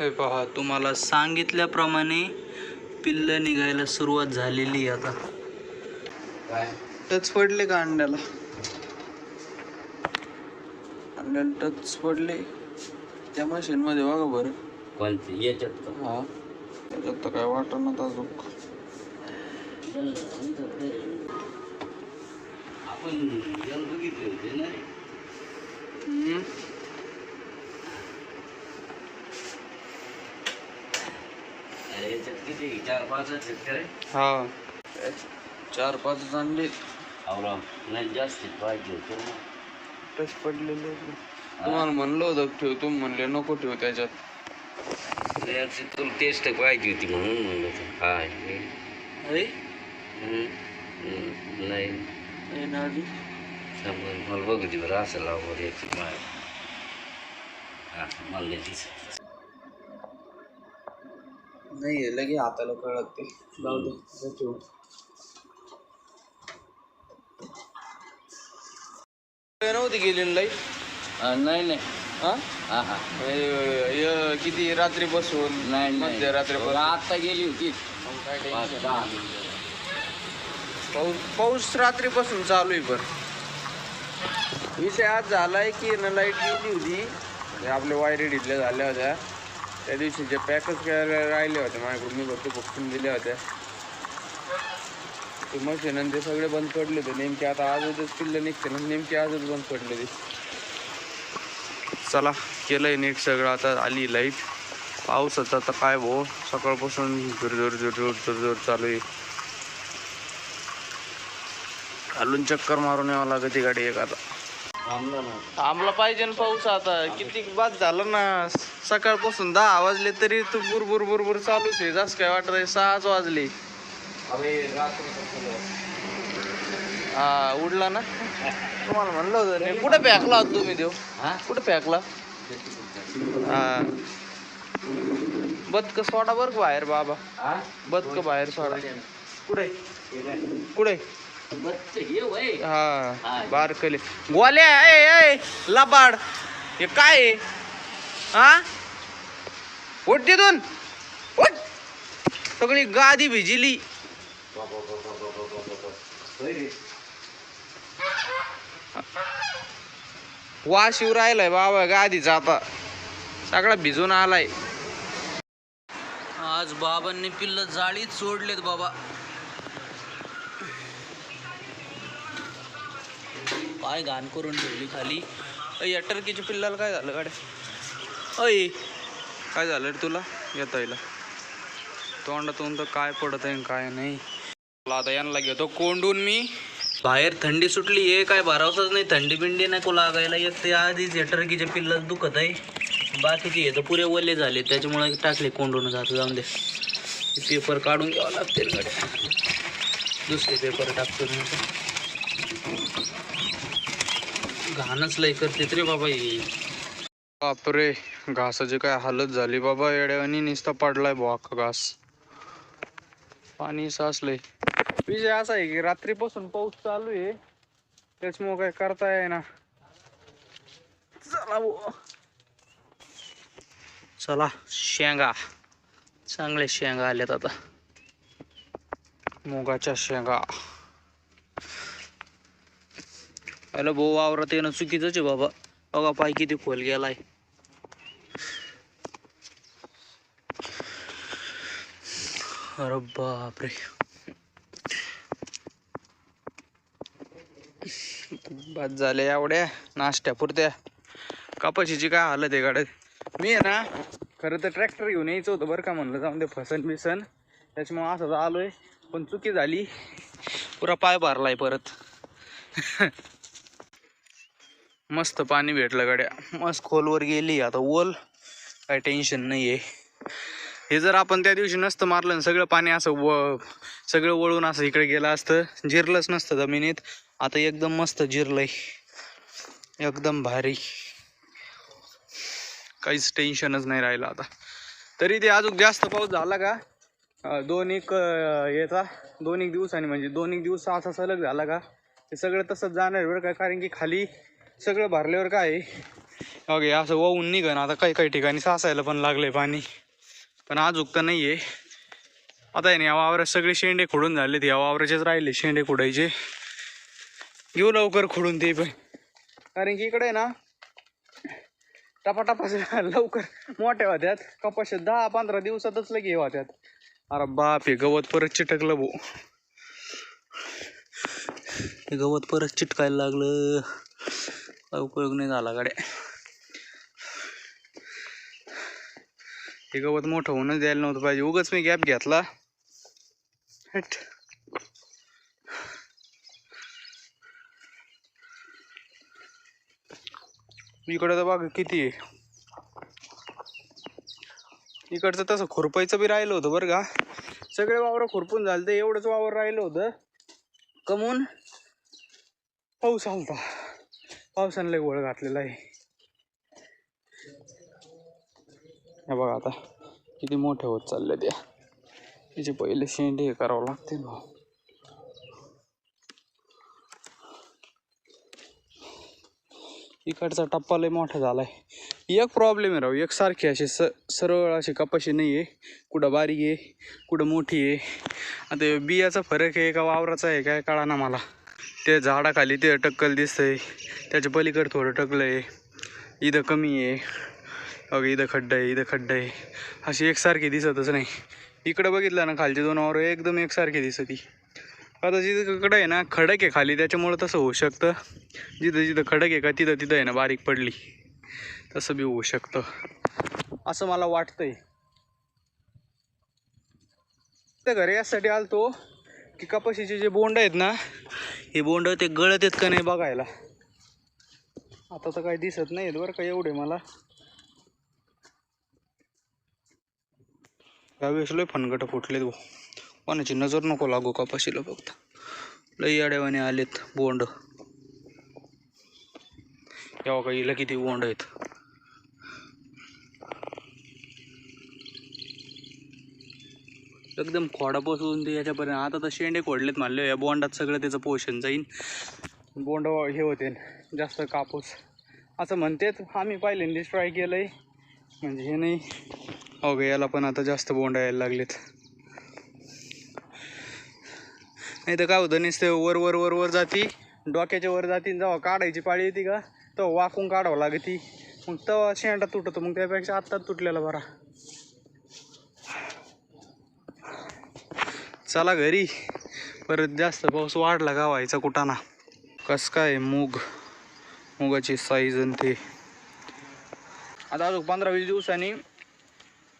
हे पहा तुम्हाला सांगितल्याप्रमाणे पिल्ल निघायला सुरुवात झालेली आहे आता. काय? टच पडले का अंड्याला? अंड्याला टच पडले त्या मशीन मध्ये बघा बरं. कोणते? याच्यात? हा. त्याच्यात तर काय वाटत अजून. आपण याला बघितले होते ना रे हम्म. अरे याच्यात किती? चार पाच आहेत का रे हा. चार पाच अंडे आवरा नाही जास्तीत पाहिजे होतं टच पडलेले तुम्हाला म्हणलं होतं ठेव तुम्ही म्हणले नको ठेव त्याच्यात. याची तुला टेस्ट पाहिजे होती म्हणून म्हणलं होतं. हाय. अरे हम्म. हम्म. नाही. हे ना अजून. समज मला बघू दे बरं असं लावून याची माय हा मला नाही दिसत नाही आहे, लगे हाताला कळत ते जाऊ दे ठेवू. नव्हती गेली लाइट नाही नाही. हा? हा हा. हे- हे किती रात्रीपासून? नाही नाही. मध्यरात्रीपासून आता गेली होती. मग काय पाच टेन्शन दहा. नाही. पाऊस पाऊस रात्रीपासून चालू आहे पण. विषय आज झालाय की ना लाइट गेली होती. आपल्या वायरी ढिटल्या झाल्या होत्या. त्या दिवशी जे पॅकच करायला राहिले होते माझ्याकडून मी फक्त फुकून दिल्या होत्या. ते मशीन आणि ते सगळे बंद पडले होते. नेमके आता आजच किल्ले निघते ना नेमके आजच बंद पडले ते चला केलंय नीट सगळं. आता आली लाइट पावसाचं आता काय भाऊ? सकाळपासून झुरझुर जोर जोर जोर जोर जोर चालू आहे. घालून चक्कर मारून यावं लागते गाडी एक आता. थांबला पाहिजे ना पाऊस आता. किती बाद झालं ना सकाळपासून दहा वाजले तरी तू बुरबुर बुरबुर चालूच आहे. जास्त काय वाटत सहाच वाजले. हा उडला ना? तुम्हाला म्हणलं होतं रे कुठे पॅकला होता तुम्ही देव कुठे पॅकला हा. बदक सोडा बर का बाहेर बाबा. बदक बाहेर सोडा. कुठे? कुठे? हा बारकले. गोल्या ए ए लबाड. हे काय आहे हा उठ तिथून. उठ. सगळी गादी भिजली. येऊ राहिलाय बाबा गादीचा आता. सगळा भिजून आलाय. आज बाबांनी पिल्ल जाळीत सोडलेत बाबा. पाय घाण करून ठेवली खाली. अय या टर्कीच्या पिल्लाला काय झालं गाड्या? अय काय झालं रे तुला? येता येईल तोंडातून तर काय पडत आहे आणि काय नाही. मला आता यांना घेतो कोंडून मी. बाहेर थंडी सुटली हे काय भरावसाच नाही. थंडी बिंडी नको लागायला एक ते आधीच या टर्कीच्या पिल्लाच दुखत आहे. बाकीचे हे तर पुरे ओले झाले. त्याच्यामुळे टाकले कोंडून जात जाऊन दे. पेपर काढून घ्यावं लागतील गाड्या. दुसरे पेपर टाकतो मी घाणच लय करते रे बाबा ही. बापरे घासाची काय हालत झाली बाबा येड्यावानी निसता पडलाय बुवा घास. पाणी साचलंय. विषय असा आहे की रात्रीपासून पाऊस चालू आहे. त्याच्यामुळे काय करता येईना. चला बुवा. चला शेंगा. चांगले शेंगा आल्यात आता. मुगाच्या शेंगा. अरे भाऊ वावरात येणं चुकीचंच आहे बाबा. बघा पाय किती खोल गेलाय. अरे बापरे. बाद झाले एवढ्या नाश्त्या पुरत्या कपाशीची काय हालत आहे गाड्यात मी आहे ना खरं तर ट्रॅक्टर घेऊन यायचं होतं बरं का म्हणलं जाऊन ते फसन बिसन. त्याच्यामुळं असं आलोय पण चुकी झाली. पुरा पाय भरलाय परत. मस्त पाणी भेटलं गाड्या. मस्त खोलवर गेली आता ओल. काय टेन्शन नाही आहे हे जर आपण त्या दिवशी नसतं मारलं सगळं पाणी असं व सगळं वळून असं इकडे गेलं असतं जिरलंच नसतं जमिनीत. आता एकदम मस्त जिरलंय. एकदम भारी. काहीच टेन्शनच नाही राहिलं आता. तरी ते अजून जास्त पाऊस झाला का? दोन एक याचा दोन एक दिवसांनी म्हणजे दोन एक दिवस असा सलग झाला का? ते सगळं तसंच जाणार बरं का? कारण की खाली सगळं भरल्यावर काय आहे, ओके असं वाहून निघण. आता काही काही ठिकाणी सासायला पण लागले पाणी. पण अजूक तर नाही आहे आता आहे ना या वावरात सगळे शेंडे खोडून झालेत. या वावराचेच राहिले शेंडे खोडायचे. घेऊ लवकर खोडून ते पण. कारण की इकडे आहे ना टपाटपा लवकर मोठ्या होत्यात. कपाशात दहा पंधरा दिवसातच लगे हे होत्यात. अरे बाप हे गवत परत चिटकलं भाऊ गवत परत चिटकायला लागलं. काय उपयोग नाही झाला गाड्या. हे गवत मोठं होऊनच द्यायला नव्हतं पाहिजे. उगाच मी गॅप घेतला. हट. इकडं तर बाग किती आहे. इकडचं तसं खुरपायचं बी राहिलं होतं बरं का. सगळे वावर खुरपून झालं ते एवढंच वावर राहिलं होतं. कमून पाऊस आलता. पावसानं लय गोळ घातलेला आहे. हे बघा आता किती मोठे होत चालले त्या तिचे पहिले शेंडे हे करावं लागते ना इकडचा टप्पा लय मोठा झालाय. एक प्रॉब्लेम आहे राव एकसारखी अशी स सरळ अशी कपाशी नाही आहे. कुठं बारीक आहे कुठं मोठी आहे. आता बियाचा फरक आहे का वावराचा आहे काय कळा ना मला. ते झाडाखाली ते टक्कल दिसतंय. त्याच्या पलीकडे थोडं टकलं आहे इथं कमी आहे. अगं इथं खड्डा आहे इथं खड्डा आहे. अशी एकसारखी दिसतच नाही. इकडं बघितलं ना खालचे दोन वावर एकदम एकसारखी दिसती. आता जिथं आहे ना खडक आहे खाली. त्याच्यामुळं तसं होऊ शकतं. जिथं जिथं खडक आहे का तिथं तिथं आहे ना बारीक पडली. तसं बी होऊ शकतं. असं मला वाटतंय. त्या घरी यासाठी आलतो की कपाशीचे जे बोंड आहेत ना हे बोंड ते गळत आहेत का नाही बघायला. आता तर काही दिसत नाही बरं का एवढे मला. यावेळेस लय फनगट फुटलेत भाऊ. कोणाची नजर नको लागू कपाशीला फक्त. लई अड्यावाने आलेत बोंड. यावा काही हिला किती बोंड आहेत. एकदम खोडापासून ते याच्यापर्यंत. आता तर शेंडे खोडलेत मारले या बोंडात सगळं त्याचं पोषण जाईन. बोंड हे होते जास्त कापूस. असं म्हणतेत आम्ही पहिल्यांदाच ट्राय केलं आहे म्हणजे हे नाही. अवघ याला पण आता जास्त बोंड यायला लागलेत. नाही तर काय होतं नुसतं वर वर वर वर जाती. डोक्याच्या वर जाती जेव्हा काढायची पाळी येते का तेव्हा वाकून काढावं लागती. मग तेव्हा शेंडा तुटतो मग त्यापेक्षा आत्ताच तुटलेला बरा. चला घरी. परत जास्त पाऊस वाढला का व्हायचा कुटाणा. कस काय मूग? मुगाची साईज आणि ते. आता अजून पंधरा वीस दिवसांनी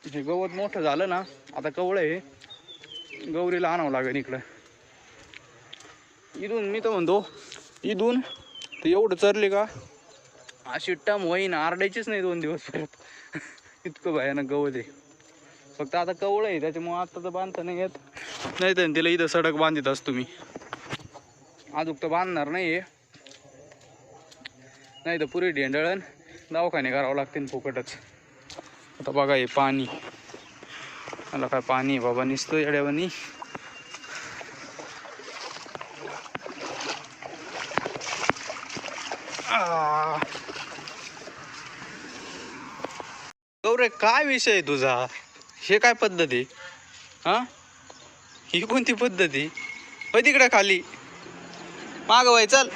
हे गवत मोठं झालं ना आता कवळं आहे. गौरीला आणावं लागेल इकडं. इथून मी तर म्हणतो इथून ते एवढं चरले का? अशी टम होईन आरडायचीच नाही दोन दिवस परत. इतकं भयानक गवत आहे. फक्त आता कवळं आहे त्याच्यामुळं आता तर बांधता नाही येत. नाही तर तिला इथं सडक बांधित असतो मी. आजूक तर बांधणार नाही आहे नाही तर पुरी ढेंडळण दवाखाने करावं लागतील फुकटच. आता बघा हे पाणी. मला काय पाणी बाबा निसतो येड्यावानी. गौरे काय विषय आहे तुझा? हे काय पद्धती? हा? ही कोणती पद्धती? होय तिकडं खाली. माग वय चल.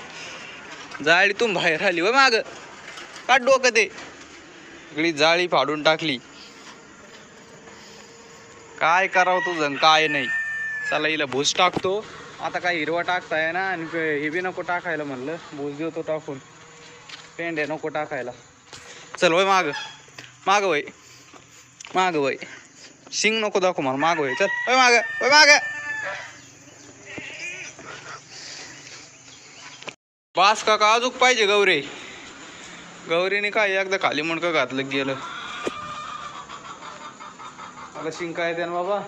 जाळीतून बाहेर आली वय माग. काढ डोकं ते. इकडी जाळी फाडून टाकली. काय करावं तुझं काय नाही. चला हिला भूस टाकतो. आता काय हिरवा टाकताय ना आणि हे बी नको टाकायला म्हणलं. भूस देतो टाकून. पेंड्या नको टाकायला. चल वय माग. माग वय. माग वय. शिंग नको दाखव मला माग वय चल. ओय माग ओय माग. बास काका अजूक पाहिजे गौरी. गौरीने काय एकदा खाली मुंडकं घातलं गेलं. आता शिंग काय ना बाबा.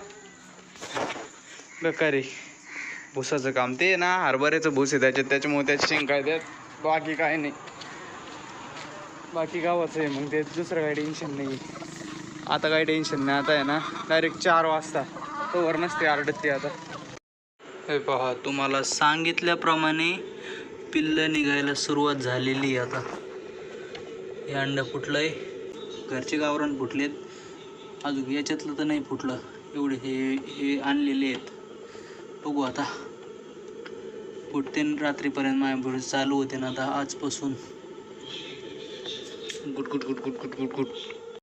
बेकारी. भुसाचं काम ते ना हरभऱ्याचं भूस आहे त्याच्यात त्याच्यामुळे त्याची शिंग काय त्यात बाकी काय नाही. बाकी गावाचं आहे मग ते दुसरं काही टेन्शन नाही आता काही टेन्शन नाही आता आहे ना डायरेक्ट चार वाजता. तोवर नसते आरडत ते आता. हे पहा तुम्हाला सांगितल्याप्रमाणे पिल्लं निघायला सुरुवात झालेली आहे आता. हे अंड फुटलंय. घरचे गावरान फुटलेत. अजून याच्यातलं तर नाही फुटलं. एवढे हे हे आणलेले आहेत. बघू आता. फुटते रात्रीपर्यंत माझ्या चालू होते ना आता आजपासून. गुट गुट गुट गुट गुट गुट गुट